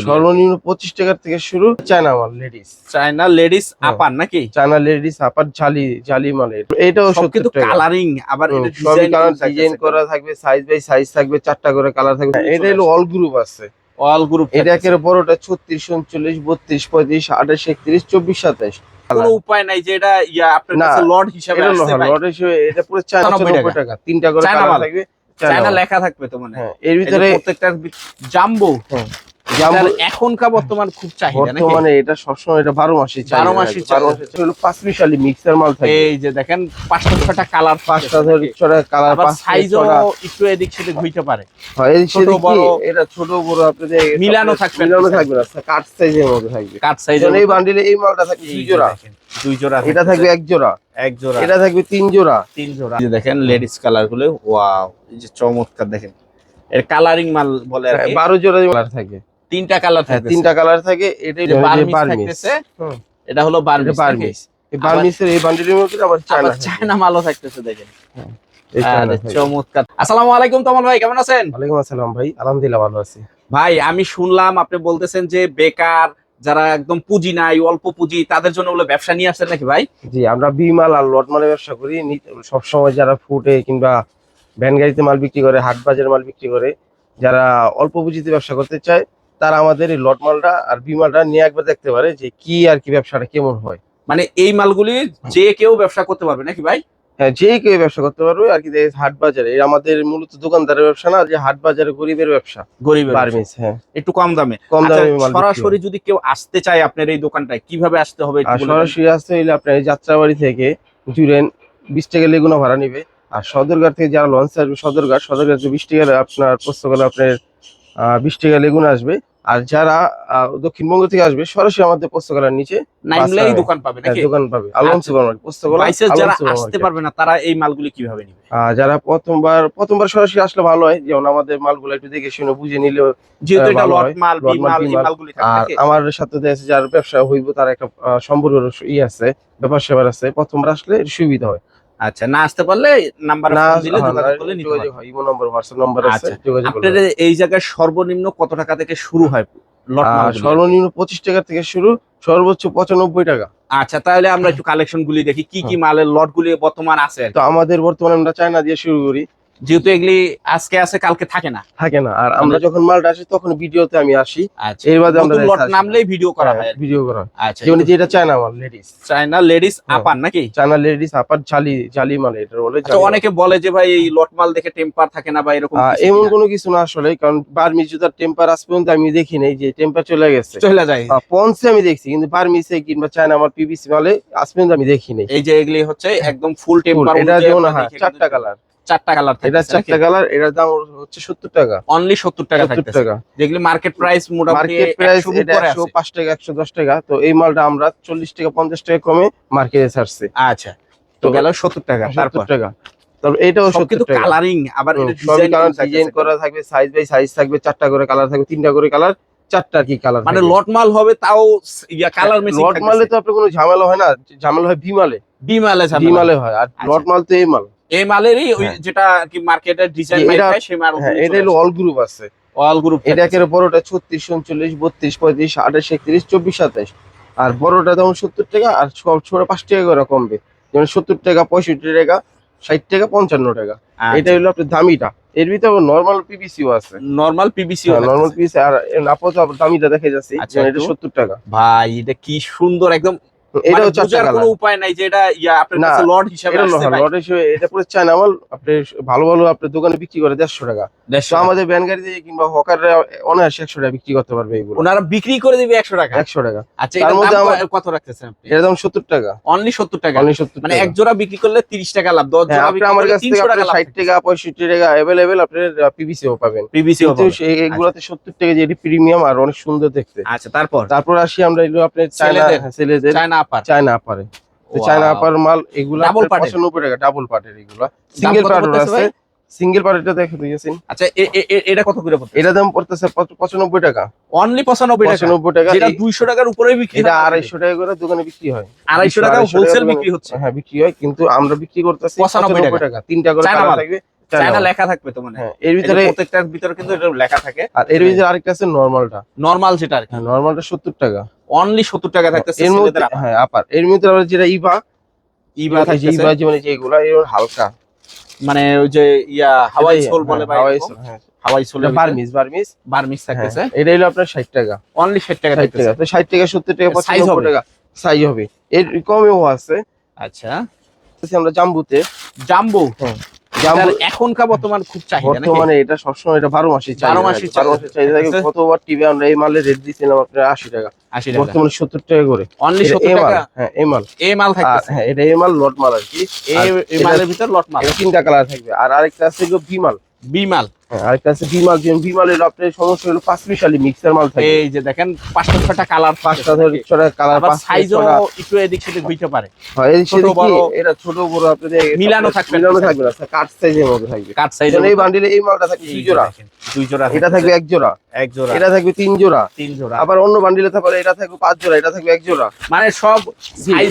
সর্বনিম্ন পঁচিশ টাকার থেকে শুরু চায়না মাল লেডিস চায়না লেডিস হ্যাঁ। আপার নাকি চায়না লেডিস আপার জালি জালি মালের এটাও সত্তর টাকা। কালারিং আবার সবই কালার ডিজাইন করা থাকবে সাইজ বাই সাইজ থাকবে চারটা করে কালার থাকবে চলে এটা হলো অল গ্রুপ আছে। অল গ্রুপ এটা একের বড়টা ছত্রিশ উনচল্লিশ বত্রিশ পঁয়ত্রিশ আঠাশ একত্রিশ চব্বিশ সাতাশ। কোনো উপায় নাই যে এটা ইয়া আপনার কাছে হিসাবে আসছে লট হিসেবে এটা পুরো চায়না 95 নব্বই টাকা তিনটা করে কালার থাকবে চায়না লেখা থাকবে তো মনে। হ্যাঁ এর ভিতরে প্রত্যেকটার জাম্বো জাম্বো এখনকার বর্তমান খুব চাহিদা বর্তমানে এটা সবসময় এটা বারো বারো মাসই মাসে হলো পাঁচ মিশালি মিক্সার মাল থাকে। এই যে দেখেন পাঁচটা ছটা কালার পাঁচটা ছটা কালার সাইজও একটু এদিক সেদিক হইতে পারে। এই ছোট সেদিকে বড় এটা ছোট বড় আপনাদের মিলানো থাকবে। মিলানো থাকবে না কাট সাইজের মধ্যে থাকবে। কাট সাইজ এই বান্ডিলে এই মালটা থাকবে দুই জোড়া। দুই জোড়া এটা থাকবে এক জোড়া। এক জোড়া। এটা থাকবে তিন জোড়া। তিন জোড়া। যে দেখেন লেডিস কালারগুলো ওয়াও এই যে চমৎকার দেখেন। এর কালারিং মাল বলে আর কি। বারো জোড়া কালার থাকে। তিনটা কালার হ্যাঁ থাকে তিনটা কালার থাকে এটা থাকতেছে। এটা হলো বার্মিস বার্মিস এই বার্মিসের এই বান্ডিলের মধ্যে আবার চায়না চায়না মালও থাকতেছে দেখেন। থাকে। চমৎকার। আসসালামু আলাইকুম তমল ভাই কেমন আছেন? ওয়ালাইকুম আসসালাম ভাই আলহামদুলিল্লাহ ভালো আছি। ভাই আমি শুনলাম আপনি বলতেছেন যে বেকার যারা একদম পুঁজি নাই অল্প পুঁজি তাদের জন্য বলে ব্যবসা নিয়ে আসছেন নাকি ভাই? জি আমরা বি মাল আর লট মালের ব্যবসা করি। নি- সবসময় যারা ফুটে কিংবা ভ্যান গাড়িতে মাল বিক্রি করে হাট বাজার মাল বিক্রি করে যারা অল্প পুঁজিতে ব্যবসা করতে চায় তারা আমাদের এই লট মালটা আর বিমালটা নিয়ে একবার দেখতে পারে যে কি আর কি ব্যবসাটা কেমন হয়। মানে এই মালগুলি যে কেউ ব্যবসা করতে পারবে নাকি ভাই? হ্যাঁ যে কেউ ব্যবসা করতে পারবে আর কি হাট বাজারে। আমাদের মূলত দোকানদারের ব্যবসা না যে হাট বাজারে গরিবের ব্যবসা। গরিবের। হ্যাঁ। একটু কম দামে। কম আচ্ছা, দামে। সরাসরি যদি কেউ আসতে চায় আপনার এই দোকানটায় কীভাবে আসতে হবে। সরাসরি আসতে হইলে আপনার এই যাত্রাবাড়ি থেকে জুড়েন বিশ টাকা লেগুনা ভাড়া নিবে। আর সদরঘাট থেকে যারা লঞ্চ আসবে সদরঘাট সদরঘাট বিশ টাকা আপনার পুস্তকালে আপনার বিশ টাকা লেগুনা আসবে। আর যারা দক্ষিণবঙ্গ থেকে আসবে সরাসরি আমাদের পুস্তকালার নিচে নাইমলেই দোকান পাবে হ্যাঁ, নাকি? দোকান পাবে। আলম আচ্ছা। সুপার মার্কেট পুস্তকালা যারা আসতে পারবে না তারা এই মালগুলি কীভাবে নিবে? আহ, যারা প্রথমবার প্রথমবার সরাসরি আসলে ভালো হয় যেমন আমাদের মালগুলো একটু দেখে শুনে বুঝে নিলেও যেহেতু এটা লট মাল বি মাল, মাল এই মালগুলি আর আমার সাথে আছে যার ব্যবসা হইব তার একটা সম্পর্ক ই আছে ব্যাপার সেবার আছে প্রথমবার আসলে সুবিধা হয়। আচ্ছা না আসতে পারলে নাম্বার দিলে হ্যাঁ, যোগাযোগ করলে নিতে যোগাযোগ ইমো নম্বর হোয়াটসঅ্যাপ নম্বর আছে আচ্ছা। যোগাযোগ আপনাদের এই জায়গায় সর্বনিম্ন কত টাকা থেকে শুরু হয়? লট সর্বনিম্ন পঁচিশ টাকা থেকে শুরু সর্বোচ্চ পঁচানব্বই টাকা। আচ্ছা তাহলে আমরা একটু কালেকশন গুলি দেখি কি কি মালের লট গুলি বর্তমান আছে তো আমাদের বর্তমানে আমরা চায়না দিয়ে শুরু করি। যেহেতু এগুলি আজকে আছে কালকে থাকে না। থাকে না। আর আমরা যখন মালটা আসি তখন ভিডিওতে আমি আসি। আচ্ছা। এর বাদে আমরা লট নামলেই ভিডিও করা হয় ভিডিও করা হয়। আচ্ছা। যেমন যেটা চায়না মাল লেডিস চায়না লেডিস হ্যাঁ। আপার নাকি? চায়না লেডিস আপার জালি জালি মাল এটা বলে আচ্ছা অনেকে বলে যে ভাই এই লট মাল দেখে টেম্পার থাকে না বা এরকম এমন কোনো। কিছু না আসলে কারণ বার্মিস জুতার টেম্পার আজ পর্যন্ত আমি দেখি নাই যে টেম্পার চলে গেছে। চলে যায়। পন্সে আমি দেখছি কিন্তু বার্মিসে কিংবা চায়না আমার পিবিসি মালে আজ পর্যন্ত আমি দেখি নাই। এই যে এগুলি হচ্ছে একদম ফুল টেম্পার এটা যেমন হ্যাঁ চারটা কালার চারটা কালার এটা চারটা কালার এটার দাম হচ্ছে সত্তর টাকা। অনলি সত্তর টাকা সত্তর থাকতেছে। টাকা। যেগুলি মার্কেট প্রাইস মোটামুটি মার্কেট প্রাইস এটা উপরে একশো আছে। পাঁচ টাকা একশো দশ টাকা। তো এই মালটা আমরা চল্লিশ টাকা পঞ্চাশ টাকা কমে মার্কেটে ছাড়ছি। আচ্ছা তো গেল সত্তর টাকা। তারপর? টাকা। তারপর এটাও টাকা। কালারিং আবার এটা ডিজাইন কালার করা থাকবে সাইজ বাই সাইজ থাকবে চারটা করে কালার থাকবে তিনটা করে কালার চারটা কি কালার মানে মাল হবে তাও ইয়া কালার মালে তো আপনার কোনো ঝামেলা হয় না ঝামেলা হয় বিমালে বি মালে বিমালে হয়। আর আচ্ছা। লট মাল তো এই মাল। এই মালেরই ওই হ্যাঁ। যেটা কি মার্কেটের ডিজাইন এটা- সেই মাল হ্যাঁ এটা হলো অল গ্রুপ আছে। অল গ্রুপ এটা একের বড়টা ছত্রিশ উনচল্লিশ বত্রিশ পঁয়ত্রিশ আঠাশ একত্রিশ চব্বিশ সাতাশ। আর বড়টা যেমন সত্তর টাকা আর সব ছোট পাঁচ টাকা করে কমবে। যেমন সত্তর টাকা পঁয়ষট্টি টাকা ষাট টাকা পঞ্চান্ন টাকা। আচ্ছা। এটা হলো আপনার দামিটা। এর ভিতরে নর্মাল পিবিসিও আছে। নরমাল পিবিসি নর্মাল পিস আর আপাতত দামিটা দেখে যাচ্ছে। আচ্ছা, এটা একটু। সত্তর টাকা। ভাই এটা কি সুন্দর একদম মানে চারটা বোঝার কালার কোনো উপায় নাই যে এটা ইয়া আপনার কাছে লট হিসাবে আসছে ভাই। লট হিসেবে এটা পুরো চায়না মাল আপনি ভালো ভালো আপনার দোকানে বিক্রি করে দেড়শো টাকা। তো। আমাদের কিংবা হকাররা অনায়াসে একশো টাকা বিক্রি করতে পারবে ওনারা বিক্রি করে দিবে টাকা? টাকা। আচ্ছা তার মধ্যে কত রাখতেছেন আপনি? এর দাম সত্তর টাকা। অনলি অনলি মানে এক জোড়া বিক্রি করলে তিরিশ টাকা লাভ হ্যাঁ, জোড়া বিক্রি আমার করলে কাছ থেকে তিনশো টাকা আপনার লাভ ষাট টাকা পঁয়ষট্টি টাকা অ্যাভেলেবেল আপনার পিভিসিও পাবেন। এগুলাতে সত্তর টাকা যে প্রিমিয়াম আর অনেক সুন্দর দেখতে। আচ্ছা তারপর? তারপর আসি আমরা এগুলো চায়না ছেলেদের? ছেলেদের। চায়না আপার চায়না আপারে তো চায়না আপার মাল এগুলো টাকা ডাবল পার্টের এগুলো। সিঙ্গেল আছে? সিঙ্গেল দেখে দিয়েছেন আচ্ছা এটা কত করে পড়ছে এটা দাম পড়তেছে পঁচ- পঁচানব্বই টাকা। অনলি পঁচানব্বই টাকা? পঁচানব্বই টাকা। যেটা এই- দুইশো টাকার উপরে বিক্রি এটা হয়। আড়াইশো টাকা করে দোকানে বিক্রি হয়। আড়াইশো টাকা হোলসেল বিক্রি হচ্ছে। হ্যাঁ বিক্রি হয় কিন্তু আমরা বিক্রি করতেছি 95 পঁচানব্বই টাকা। তিনটা করে চায়না কালার মাল। থাকবে। চায়না লেখা থাকবে তো মানে? হ্যাঁ। এর ভিতরে প্রত্যেকটার ভিতরে কিন্তু এটা লেখা থাকে। আর এর ভিতরে আরেকটা আছে নর্মালটা নরমাল যেটা আর কি। হ্যাঁ নর্মালটা টাকা। অনলি টাকা থাকতেছে এর মধ্যে হ্যাঁ আপার এর মধ্যে আবার যেটা ইভা ইভা যেগুলা এর হালকা। মানে ওই যে ইয়া হাওয়াই সোল বলে হাওয়াই সোল হ্যাঁ। Hawaii sole Burmese Burmese Burmese থাকতেছে হ্যাঁ, এটা হলো আপনার ষাট টাকা। অনলি ষাট টাকা থাকতেছে টাকা। তো ষাট টাকা হবে? টাকা। সাইজ হবে। এর কমেও আছে। আচ্ছা। আমরা জাম্বুতে জাম্বু? এটার এখনকার বর্তমান খুব চাহিদা বর্তমানে এটা সবসময় এটা বারো মাসের বারো মাসের বারো মাসের চাহিদা থাকে টিভি আমরা এই মালের রেট আপনার আশি টাকা। আশি টাকা। বর্তমানে সত্তর টাকা করে। অনলি সত্তর মাল টাকা? হ্যাঁ এ মাল। এ মাল হ্যাঁ এটা এ মাল লট মাল আর কি। এ মালের ভিতর লট মাল। তিনটা কালার থাকবে। আর আরেকটা আছে বিমাল বি মাল। বি মাল। হ্যাঁ আরেকটা আছে বি মাল যেমন বি আপনার সমস্যা হলো পাঁচ মিশালি মিক্সার মাল থাকে। এই যে দেখেন পাঁচটা ছটা কালার পাঁচটা ছটা কালার আবার সাইজও একটু এদিক সেদিক হইতে পারে। হয় এই ছোট এটা ছোট বড় আপনাদের মিলানো থাকবে। মিলানো থাকবে না কাট সাইজের মধ্যে থাকবে। কাট সাইজ এই বান্ডিলে এই মালটা থাকবে দুই জোড়া। দুই জোড়া এটা থাকবে। এক জোড়া। এক জোড়া। এটা থাকবে তিন জোড়া। তিন জোড়া। আবার অন্য বান্ডিলে থাকবে এটা থাকবে পাঁচ জোড়া এটা থাকবে এক জোড়া। মানে সব সাইজ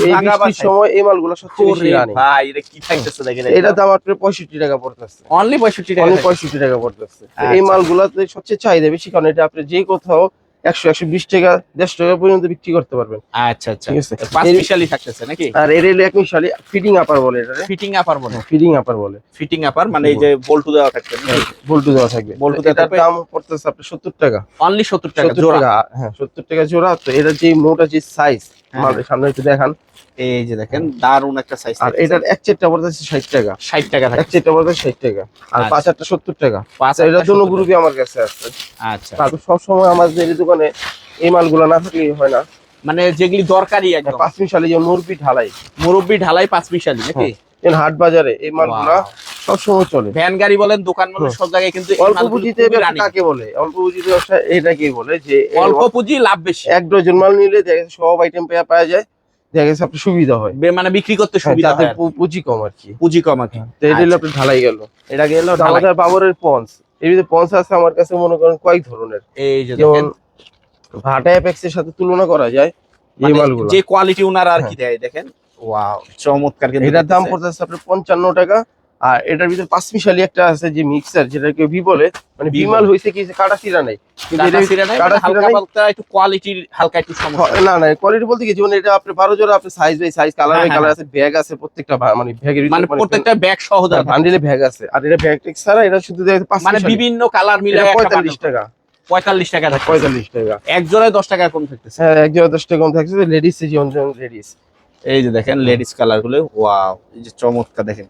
সময় এই মালগুলো সবচেয়ে বেশি রানি। ভাই এটা কি থাকতেছে দেখেন এটা দাম আপনার পঁয়ষট্টি টাকা পড়তেছে। অনলি 65 টাকা টাকা পড়তেছে তো আচ্ছা। এই মালগুলোতে সবচেয়ে চাহিদা বেশি কারণ এটা আপনি যে কোথাও একশো একশো বিশ টাকা দেড়শো টাকা পর্যন্ত বিক্রি করতে পারবেন। আচ্ছা আচ্ছা। ঠিক আছে। পাঁচ থাকতেছে নাকি? আর এর এলো এক মিশালি ফিটিং আপার বলে এটা ফিটিং আপার বলে। ফিটিং আপার বলে। ফিটিং আপার মানে এই যে বল্টু দেওয়া থাকছে বল্টু দেওয়া থাকবে। বল্টু দেওয়া থাকবে। দাম পড়তেছে আপনার সত্তর টাকা। অনলি 70 টাকা জোড়া। হ্যাঁ সত্তর টাকা জোড়া। তো এটার যে মোটা যে সাইজ হ্যাঁ। আমাদের সামনে একটু দেখান। এই যে দেখেন দারুণ একটা সাইজ আর এটার এক চেটটা পড়তেছে ষাট টাকা। 60 টাকা এক চেটটা পড়তেছে ষাট টাকা। আর আচ্ছা। পাঁচ আটটা সত্তর টাকা। পাঁচ তো এটার আটটা জন্য গ্রুপই আমার কাছে আছে। আচ্ছা। তারপর সবসময় আমাদের এই দোকানে এই মালগুলো না হয় না। মানে যেগুলি দরকারি একদম। পাঁচ মিশালি যে ঢালাই। মুরব্বি ঢালাই পাঁচ মিশালি নাকি? হাট বাজারে এই মালগুলা সবসময় চলে। ভ্যান গাড়ি বলেন দোকান বলেন সব জায়গায় কিন্তু অল্প পুঁজিতে। কাকে বলে? অল্প পুঁজিতে ব্যবসা এটাকেই বলে? যে অল্প পুঁজি লাভ বেশি। এক ডজন মাল নিলে দেখা গেছে সব আইটেম পেয়ে পাওয়া যায়। দেখা গেছে আপনার সুবিধা হয়। মানে বিক্রি করতে হ্যাঁ, সুবিধা হয় পুঁজি কম আর কি। পুঁজি কম আর কি। তো এটা হলো আচ্ছা। আপনার ঢালাই গেল। এটা গেল তো আমাদের বাবরের পন্স। এর ভিতরে আছে আমার কাছে মনে করেন কয়েক ধরনের। এই যে যেমন ভাটা অ্যাপেক্স এর সাথে তুলনা করা যায় এই মানে মালগুলো। যে কোয়ালিটি উনারা আর হ্যাঁ। কি দেয় দেখেন। ওয়াও চমৎকার কিন্তু এটার দাম। পড়তেছে আপনার পঞ্চান্ন টাকা। আর এটার ভিতরে পাঁচমিশালি একটা আছে যে মিক্সার যেটা কেউ ভি বলে। মানে বিমাল। হয়েছে কি কাটা চিরা নাই। মানে হালকা একটু কোয়ালিটির হালকা একটু সমস্যা। না না কোয়ালিটি বলতে কি যেমন এটা আপনি বারো জোড়া আপনি size by size colour by colour আছে ব্যাগ আছে প্রত্যেকটা মানে ব্যাগের মানে প্রত্যেকটা ব্যাগ সহ দেওয়া বান্ডিলে ব্যাগ আছে। আর এটা ব্যাগ টেক ছাড়া এটা শুধু মানে বিভিন্ন কালার মিলে এটা পঁয়তাল্লিশ টাকা। পঁয়তাল্লিশ টাকা থাকে পঁয়তাল্লিশ টাকা। এক জোড়ায় দশ টাকা কম থাকতেছে। হ্যাঁ এক দশ টাকা কম থাকছে লেডিস লেডিস এই যে দেখেন লেডিস কালারগুলো ওয়াও এই যে চমৎকার দেখেন।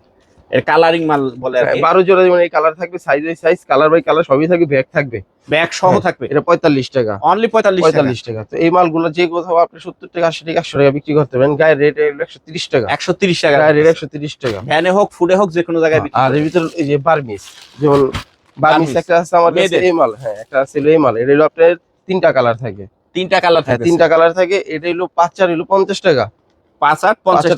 এর কালারিং মাল বলে আর কি। বারো জোড়া যেমন এই কালার থাকবে size by size colour by colour সবই থাকবে ব্যাগ থাকবে। ব্যাগ সহ হ্যাঁ। থাকবে? এটা পঁয়তাল্লিশ টাকা। অনলি পঁয়তাল্লিশ টাকা? পঁয়তাল্লিশ টাকা। তো এই মালগুলো যে কোথাও আপনি সত্তর টাকা আশি টাকা একশো টাকা বিক্রি করতে পারেন। গায়ের রেট একশো তিরিশ টাকা। একশো তিরিশ টাকা। গায়ের রেট একশো তিরিশ টাকা। ভ্যানে হোক ফুডে হোক যে কোনো জায়গায় বিক্রি আর এর ভিতরে এই যে বার্মিস যেমন বার্মিস। একটা আছে আমার কাছে এই মাল হ্যাঁ একটা আছে এই মাল। এটা হলো আপনার তিনটা কালার থাকে। তিনটা কালার হ্যাঁ থাকে তিনটা কালার থাকে। এটা হলো পাঁচ চার হলো পঞ্চাশ টাকা। পাঁচ আট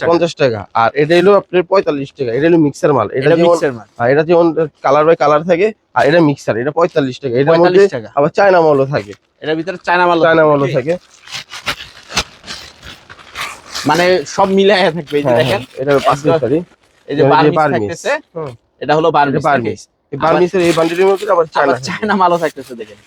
পঞ্চাশ টাকা। আর এটা হলো আপনার পঁয়তাল্লিশ টাকা। এটা হলো মিক্সার মাল। এটা যেমন মিক্সার মাল। এটা যেমন কালার বাই কালার থাকে আর এটা মিক্সার এটা পঁয়তাল্লিশ টাকা। মধ্যে আবার চায়না মালও থাকে। এটার ভিতরে চায়না মাল চায়না মালও? থাকে। মানে সব মিলাই থাকবে এই যে হ্যাঁ, দেখেন। হ্যাঁ, এটা পাঁচ এই যে। থাকতেছে। এটা হলো বার্মিস এই বার্মিসের এই বান্ডিলের মধ্যে আবার চায়না চায়না মালও থাকতেছে দেখেন।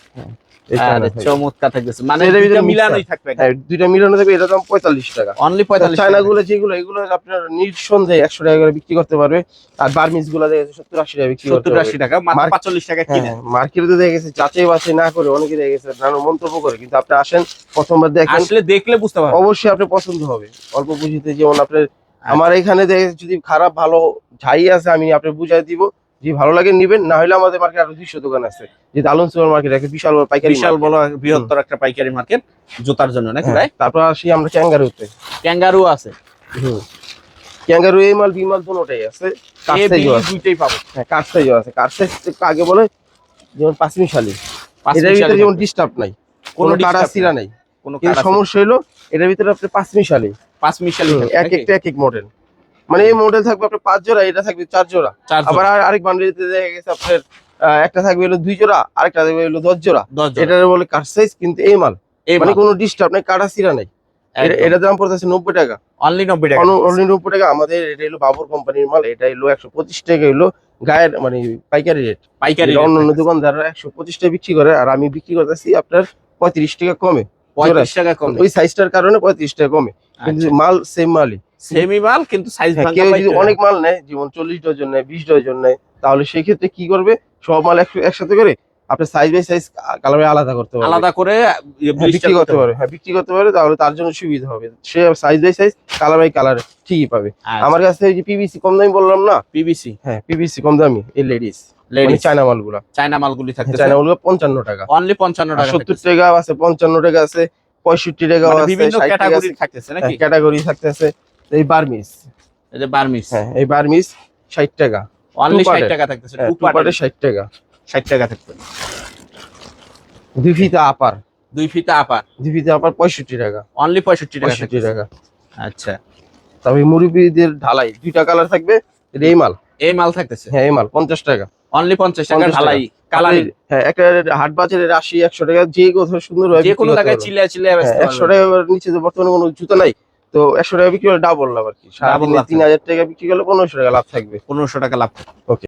এই চায়না আরে থাকে। চমৎকার থাকতেছে। মানে এটার ভিতরে দুইটা মিলানোই থাকবে দুইটা মিলানো থাকবে এটা দাম পঁয়তাল্লিশ টাকা। অনলি পঁয়তাল্লিশ চায়না গুলো যেগুলো এগুলো আপনার নিঃসন্দেহে একশো টাকা করে বিক্রি করতে পারবে। আর বার্মিসগুলো দেখা সত্তর আশি টাকা বিক্রি সত্তর আশি টাকা মাত্র পাঁচচল্লিশ টাকা কিনে। হ্যাঁ মার্কেটে তো দেখা গেছে যাচাই বাছাই না করে অনেকে দেখা গেছে নানা মন্তব্য করে কিন্তু আপনি আসেন প্রথমবার দেখেন। আসলে দেখলে বুঝতে পারবে অবশ্যই আপনার পছন্দ হবে। অল্প পুঁজিতে যেমন আপনার আচ্ছা। আমার এখানে যদি খারাপ ভালো যাই আছে আমি আপনার বুঝাই দিব। যদি ভালো লাগে নিবেন। না হলে আমাদের মার্কেট আরও দুইশো দোকান আছে। যে দালুন সুপার মার্কেট একটা বিশাল বড় পাইকারি বিশাল। বড় বৃহত্তর একটা পাইকারি মার্কেট জুতার জন্য নাকি হ্যাঁ, ভাই? তারপর আসি আমরা ক্যাঙ্গারুতে। ক্যাঙ্গারু আছে। ক্যাঙ্গারু এই মাল দুটোটাই আছে। বি, সাইজও আছে। দুইটাই পাবো। হ্যাঁ সাইজও আছে। সাইজ আগে বলে যেমন পাঁচমিশালি। পাঁচ এটার ভিতরে যেমন ডিস্টার্ব নাই কোনো কাটা সিরা নাই। কোনো সমস্যা হলো এটার ভিতরে আপনার পাঁচমিশালি। পাঁচ মিশালি থাকবে, এক একটা এক এক মডেল মানে এই মডেল থাকবে আপনার পাঁচ জোড়া এটা থাকবে চার জোড়া। আবার আর- আরেক বান্ডিলতে দেখা গেছে আপনার একটা থাকবে হলো দুই জোড়া আরেকটা থাকবে হলো দশ জোড়া। এটা বলে কাঠ সাইজ কিন্তু এই মাল। মানে কোনো ডিস্টার্ব নাই কাটা সিরা নাই। এটা- দাম পড়তেছে নব্বই টাকা। অনলি নব্বই টাকা। অনলি নব্বই টাকা। আমাদের এটা হলো বাবুর কোম্পানির মাল এটা হলো একশো পঁচিশ টাকা হলো গায়ের মানে পাইকারি রেট পাইকারি এটা অন্য অন্য দোকানদাররা একশো পঁচিশ টাকা বিক্রি করে আর আমি বিক্রি করতেছি আপনার পঁয়ত্রিশ টাকা কমে। পঁয়ত্রিশ টাকা কম। ওই সাইজটার কারণে পঁয়ত্রিশ টাকা কমে। কিন্তু মাল সেম মালই। সেমি মাল কিন্তু সাইজ হ্যাঁ, কেউ যদি অনেক মাল নেয় যেমন চল্লিশ ডজন নেয় বিশ ডজন নেয় তাহলে সেই ক্ষেত্রে কি করবে? সব মাল একসাথে করে আপনার সাইজ বাই সাইজ কালারে আলাদা করতে পারবে। আলাদা করে হ্যাঁ, বিক্রি করতে পারে হ্যাঁ বিক্রি করতে পারে তাহলে তার জন্য সুবিধা হবে। সে size by size colour by colour ঠিকই পাবে। আচ্ছা। আমার কাছে এই যে পিভিসি কম দামি বললাম না? পিবিসি হ্যাঁ পিভিসি কম দামি এই লেডিস লেডিস চায়না মালগুলা চায়না মালগুলি থাকতেছে। চায়না মালগুলো পঞ্চান্ন টাকা। অনলি পঞ্চান্ন টাকা সত্তর। টাকা আছে পঞ্চান্ন টাকা আছে পঁয়ষট্টি টাকা মানে আছে বিভিন্ন ক্যাটাগরি থাকতেছে নাকি? ক্যাটাগরি থাকতেছে। এই বার্মিস এই যে বার্মিস হ্যাঁ এই বার্মিস ষাট টাকা। অনলি two ষাট part-এর। টাকা থাকতেছে হ্যাঁ টু টু পার্টে ষাট টাকা। ষাট টাকা থাকতেছে দুই ফিতা আপার। দুই ফিতা আপা দুই ফিতা আপার পঁয়ষট্টি টাকা। অনলি পঁয়ষট্টি টাকা পঁয়ষট্টি থাকতেছে। টাকা। আচ্ছা। তারপরে মুরব্বীদের ঢালাই দুইটা কালার থাকবে এই মাল। এই মাল থাকতেছে? হ্যাঁ এই মাল পঞ্চাশ টাকা। অনলি পঞ্চাশ টাকা 50 টাকা। ঢালাই কালারিং। হ্যাঁ একটা হাট টাকা যে কোথাও সুন্দর যে কোনো জায়গায় চিল্লা চিল্লা একশো টাকা নিচে বর্তমানে কোনো জুতো নাই তো একশো টাকা বিক্রি করলে ডাবল লাভ আর কি। সাড়ে তিন হাজার টাকা বিক্রি করলে পনেরোশো টাকা লাভ থাকবে। পনেরোশো টাকা লাভ। ওকে